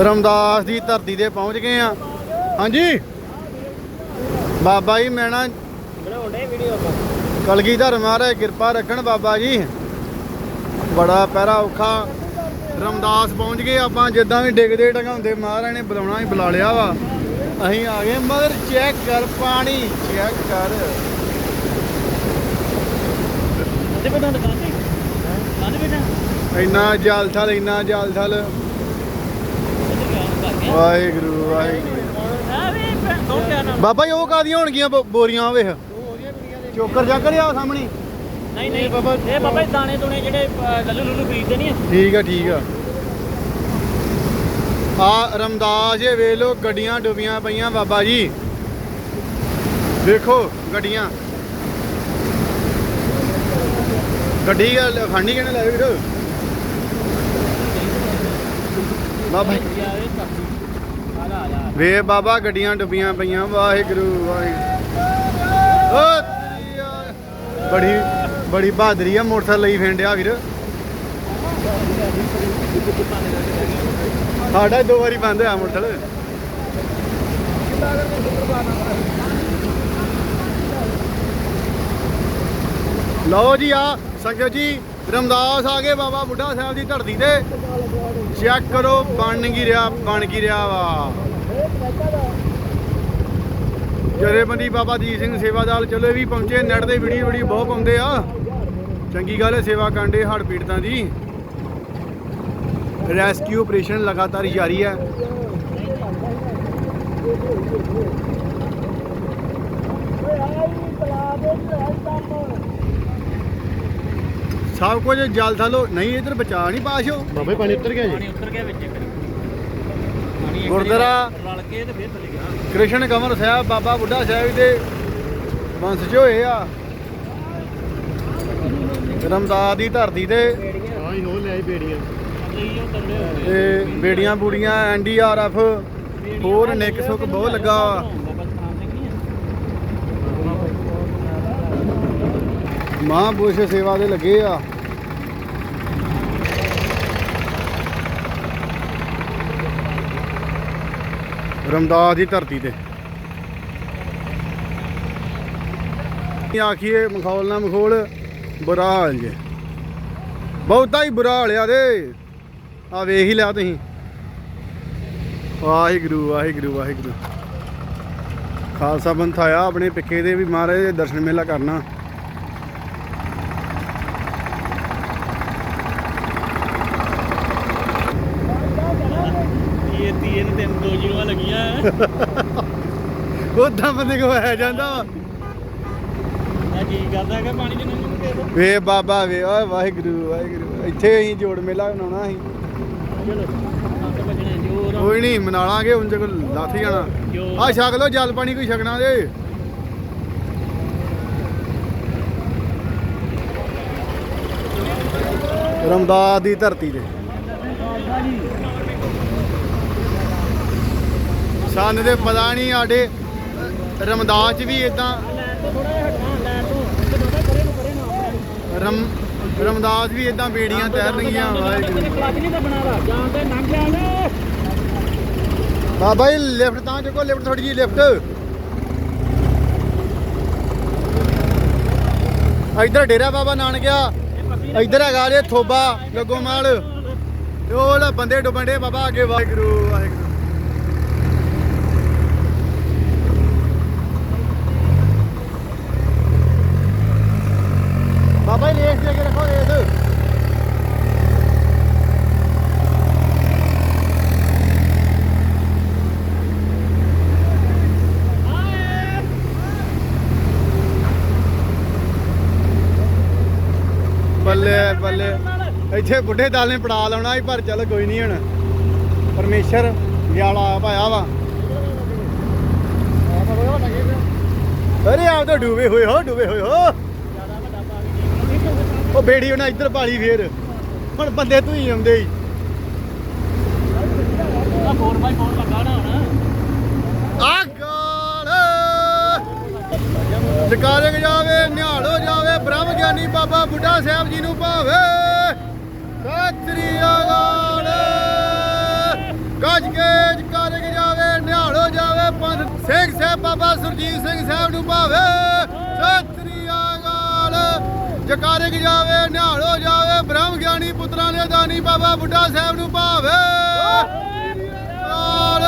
ਰਮਦਾਸ ਦੀ ਧਰਤੀ ਤੇ ਪਹੁੰਚ ਗਏ ਆ। ਹਾਂਜੀ। ਬਾਬਾ ਜੀ ਮੈਂ ਨਾ ਬਣਾਉਂਦੇ ਵੀਡੀਓ ਆਪਾਂ। ਕਲਗੀਧਰ ਮਹਾਰਾਜ ਕਿਰਪਾ ਰੱਖਣ ਬਾਬਾ ਜੀ। ਬੜਾ ਪਹਿਰਾ ਔਖਾ ਰਮਦਾਸ ਪਹੁੰਚ ਗਏ ਆਪਾਂ। ਜਿੱਦਾਂ ਵੀ ਡਿੱਗਦੇ ਟੰਗਾਉਂਦੇ ਮਹਾਰਾਜ ਨੇ ਬੁਲਾਉਣਾ ਹੀ ਬੁਲਾ ਲਿਆ ਵਾ। ਅਸੀਂ ਆ ਗਏ ਮਗਰ ਚੈੱਕ ਕਰ ਪਾਣੀ ਚੈੱਕ ਕਰ। ਤੇ ਬਣਾ ਦੁਕਾਨ ਤੇ ਇੰਨਾ ਜਲ ਥਲ ਇੰਨਾ ਜਲ ਥਲ ਵਾਹਿਗੁਰੂ ਵਾਹਿਗੁਰੂ। ਆ ਬਾਬਾ ਜੀ ਉਹ ਕਾਦੀਆਂ ਹੋਣਗੀਆਂ ਬੋ- ਬੋਰੀਆਂ ਵੇਖ। ਚੋਕਰ ਜਾਕਰ ਆ ਸਾਹਮਣੇ। ਨਹੀਂ ਨਹੀਂ। ਬਾਬਾ ਇਹ ਬਾਬਾ ਜੀ ਦਾਣੇ ਦੁਣੇ ਜਿਹੜੇ ਅ, ਲੱਲੂ ਲੁੱਲੂ ਨਹੀਂ ਆ। ਠੀਕ ਆ ਠੀਕ ਆ। ਆ ਰਮਦਾਸ ਇਹ ਵੇਖ ਲੋ ਗੱਡੀਆਂ ਡੁੱਬੀਆਂ ਪਈਆਂ ਬਾਬਾ ਜੀ। ਦੇਖੋ ਗੱਡੀਆਂ। ਗੱਡੀ ਖਾਣੀ ਕਿਹਨੇ ਲਾਏ ਵੀਰ? ਬਾਬਾ ਜੀ, ਆ ਇਹ ਕਾਫੀ ਆ ਲਾ ਆ ਲਾ ਵੇ ਬਾਬਾ ਗੱਡੀਆਂ ਡੁੱਬੀਆਂ ਪਈਆਂ, ਵਾਹਿਗੁਰੂ ਵਾਹਿਗੁਰੂ। ਬੜੀ ਬੜੀ ਬਹਾਦਰੀ ਆ ਮੋਟਰਸਾਈਕਲ ਲਈ ਫੇਂਡਿਆ ਵੀਰ। ਸਾਡਾ ਦੋ ਵਾਰੀ ਬੰਦ ਹੋਇਆ ਮੋਟਰਸਾਈਕਲ। ਲਓ ਜੀ ਆ ਸੰਗਤ ਜੀ, ਰਮਦਾਸ ਆ ਗਏ ਬਾਬਾ ਬੁੱਢਾ ਸਾਹਿਬ ਦੀ ਧਰਤੀ ਤੇ। ਚੈੱਕ ਕਰੋ, ਬਣ ਕੀ ਰਿਹਾ, ਬਣ ਕੀ ਰਿਹਾ ਵਾ। ਜਰੇਬੰਦੀ ਬਾਬਾ ਦੀਪ ਸਿੰਘ ਸੇਵਾਦਾਰ ਚਲੋ ਇਹ ਵੀ ਪਹੁੰਚੇ ਨੈਟ ਤੇ ਵੀਡੀਓ ਵੀਡੀਓ ਬਹੁਤ ਪਾਉਂਦੇ ਆ। ਚੰਗੀ ਗੱਲ ਹੈ ਸੇਵਾ ਕਾਂਡੇ ਹੜ ਪੀੜਤਾਂ ਦੀ। ਰੈਸਕਿਊ ਆਪਰੇਸ਼ਨ ਲਗਾਤਾਰ ਜਾਰੀ ਹੈ। ਸਭ ਕੁਝ ਜਲ ਥਲੋ ਨਹੀਂ ਇਧਰ ਬਚਾ ਨਹੀਂ ਪਾਸ਼ੋ ਬਾਬੇ ਪਾਣੀ ਉਤਰ ਗਿਆ ਪਾਣੀ ਉੱਤਰ ਗਿਆ ਵਿੱਚ ਗੁਰਦੁਆਰਾ ਰਲ ਕੇ ਤੇ ਫੇਰ ਥੱਲੇ ਗਿਆ ਕ੍ਰਿਸ਼ਨ ਕਮਰ ਸਾਹਿਬ ਬਾਬਾ ਬੁੱਢਾ ਸਾਹਿਬ ਦੇ ਵੰਸ਼ ਚ ਹੋਏ ਆ ਰਮਦਾਸ ਦੀ ਧਰਤੀ ਤੇ ਹਾਂ ਹੀ ਹੋ ਲਿਆਈ ਬੇੜੀਆਂ ਤੇ ਬੇੜੀਆਂ ਬੂੜੀਆਂ ਐਨਡੀਆਰਐਫ ਹੋਰ ਨਿੱਕ ਸੁੱਕ ਬਹੁਤ ਲੱਗਾ ਮਹਾਂਪੁਰਸ਼ ਸੇਵਾ ਦੇ ਲੱਗੇ ਆ ਰਮਦਾਸ ਦੀ ਧਰਤੀ ਤੇ। ਆਖੀਏ ਮਖੌਲ ਨਾ ਮਖੌਲ, ਬੁਰਾ ਹਾਲ ਜੇ। ਬਹੁਤਾ ਹੀ ਬੁਰਾ ਹਾਲਿਆ ਦੇ। ਆ ਵੇਖ ਹੀ ਲਿਆ ਤੁਸੀਂ। ਵਾਹਿਗੁਰੂ ਵਾਹਿਗੁਰੂ ਵਾਹਿਗੁਰੂ। ਖਾਲਸਾ ਪੰਥ ਆਇਆ ਆਪਣੇ ਪਿੱਕੇ ਦੇ ਵੀ ਮਹਾਰਾਜ ਦੇ ਦਰਸ਼ਨ ਮੇਲਾ ਕਰਨਾ ਇਹ ਤੀਏ ਨੂੰ ਤਿੰਨ ਦੋ ਜੀਰੋਆਂ ਲੱਗੀਆਂ ਉਦਾਂ ਬੰਦੇ ਕੋ ਆ ਜਾਂਦਾ ਵਾ। ਆ ਕੀ ਕਰਦਾ ਕਿ ਪਾਣੀ ਚ ਨੰਗੂ ਦੇ ਦੋ ਵੇ ਬਾਬਾ ਵੇ ਓਏ ਵਾਹਿਗੁਰੂ ਵਾਹਿਗੁਰੂ। ਇੱਥੇ ਅਸੀਂ ਜੋੜ ਮੇਲਾ ਬਣਾਉਣਾ ਸੀ। ਚਲੋ ਹੱਥ ਵੱਜਣੇ ਜੋਰ ਕੋਈ ਨਹੀਂ ਮਨਾ ਲਾਂਗੇ ਉਂਝ ਕੋ ਲੱਥ ਜਾਣਾ। ਆ ਛਕ ਲੋ ਜਲ ਪਾਣੀ ਕੋਈ ਛਕਣਾ ਜੇ। ਰਮਦਾਸ ਦੀ ਧਰਤੀ ਤੇ। ਸਾਨੂੰ ਤੇ ਪਤਾ ਨਹੀਂ ਸਾਡੇ ਰਮਦਾਸ ਵੀ ਇਦਾਂ ਰਮ ਰਮਦਾਸ ਵੀ ਇਦਾਂ ਬੇੜੀਆਂ ਤੈਰਨਗੀਆਂ ਬਾਬਾ ਜੀ ਲਿਫਟ ਤਾਂ ਚੁੱਕੋ ਲਿਫਟ ਥੋੜੀ ਜੀ ਲਿਫਟ। ਇੱਧਰ ਡੇਰਾ ਬਾਬਾ ਨਾਨਕਿਆ ਇੱਧਰ ਹੈਗਾ ਜੇ ਥੋਬਾ ਲੱਗੋਮਾਲ। ਤੇ ਉਹ ਲੈ ਬੰਦੇ ਡੁੱਬਣ ਡੇ ਬਾਬਾ ਅੱਗੇ ਵਾਹਿਗੁਰੂ ਵਾਹਿਗੁਰੂ ਬਾਬਾ ਜੀ ਰੇਸ ਦੇ ਕੇ ਰੱਖੋ ਰੇਸ ਬੱਲੇ ਬੱਲੇ ਇੱਥੇ ਬੁੱਢੇ ਦਲ ਨੇ ਪੜਾ ਲਾਉਣਾ ਸੀ, ਪਰ ਚੱਲ ਕੋਈ ਨਹੀਂ ਹੁਣ। ਪਰਮੇਸ਼ਰ ਗਿਆਲਾ ਪਾਇਆ ਵਾ। ਅਰੇ ਆਪ ਤਾਂ ਡੂਬੇ ਹੋਏ ਹੋ, ਡੂਬੇ ਹੋਏ ਹੋ। ਉਹ ਬੇੜੀ ਉਹਨਾਂ ਇੱਧਰ ਪਾਲੀ ਫੇਰ। ਹੁਣ ਬੰਦੇ ਤੂੰ ਹੀ ਆਉਂਦੇ ਹੀ। ਆ 4x4 ਲੱਗਾ ਨਾ ਹੁਣ ਆਗਾਲ ਜਕਾਰੇ ਜਾਵੇ, ਨਿਹਾਲੋ ਜਾਵੇ ਬ੍ਰਹਮ ਗਿਆਨੀ ਬਾਬਾ ਬੁੱਢਾ ਸਾਹਿਬ ਜੀ ਨੂੰ ਭਾਵੇ। ਸਤਿ ਸ੍ਰੀ ਅਕਾਲ। ਕੇ ਜਕਾਰੇ ਜਾਵੇ, ਨਿਹਾਲੋ ਜਾਵੇ ਪੰਥ। ਸਿੰਘ ਸਾਹਿਬ ਬਾਬਾ ਸੁਰਜੀਤ ਸਿੰਘ ਸਾਹਿਬ ਨੂੰ ਭਾਵੇ। ਸਤਿ ਸ੍ਰੀ ਅਕਾਲ। ਜਕਾਰੇ ਜਾਵੇ, ਨਿਹਾਲੋ ਜਾਵੇ। ਬ੍ਰਹਮ ਗਿਆਨੀ ਪੁੱਤਰਾਂ ਦੇ ਦਾਨੀ ਬਾਬਾ ਬੁੱਢਾ ਸਾਹਿਬ ਨੂੰ ਭਾਵੇ। ਨਾਲ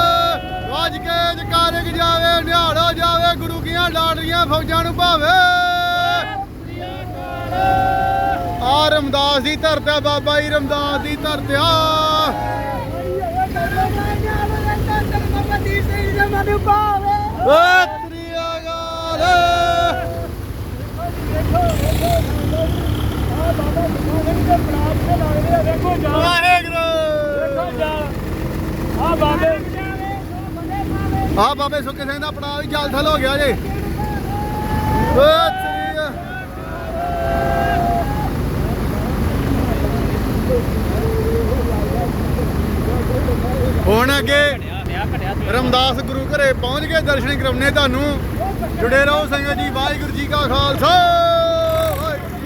ਕੇ ਜਕਾਰੇ ਜਾਵੇ, ਨਿਹਾਲੋ ਜਾਵੇ। ਗੁਰੂ ਕੀਆਂ ਲਾਡਰੀਆਂ ਫੌਜਾਂ ਨੂੰ ਭਾਵੇ। ਰਮਦਾਸ ਦੀ ਧਰਤ ਬਾਬਾ ਜੀ ਰਮਦਾਸ ਦੀ ਧਰਤ ਆ। ਬਾਬੇ ਆ ਬਾਬੇ ਸੁੱਕੇ ਸਿੰਘ ਦਾ ਪੜਾਅ ਵੀ ਜਲ ਥਲ ਹੋ ਗਿਆ ਜੇ। ਸਤਿ ਹੁਣ ਅੱਗੇ ਰਮਦਾਸ ਗੁਰੂ ਘਰੇ ਪਹੁੰਚ ਕੇ ਦਰਸ਼ਨ ਕਰਾਉਣੇ ਤੁਹਾਨੂੰ। ਜੁੜੇ ਰਹੋ ਸੰਗਤ ਜੀ, ਵਾਹਿਗੁਰੂ ਜੀ ਕਾ ਖਾਲਸਾ, ਵਾਹਿਗੁਰੂ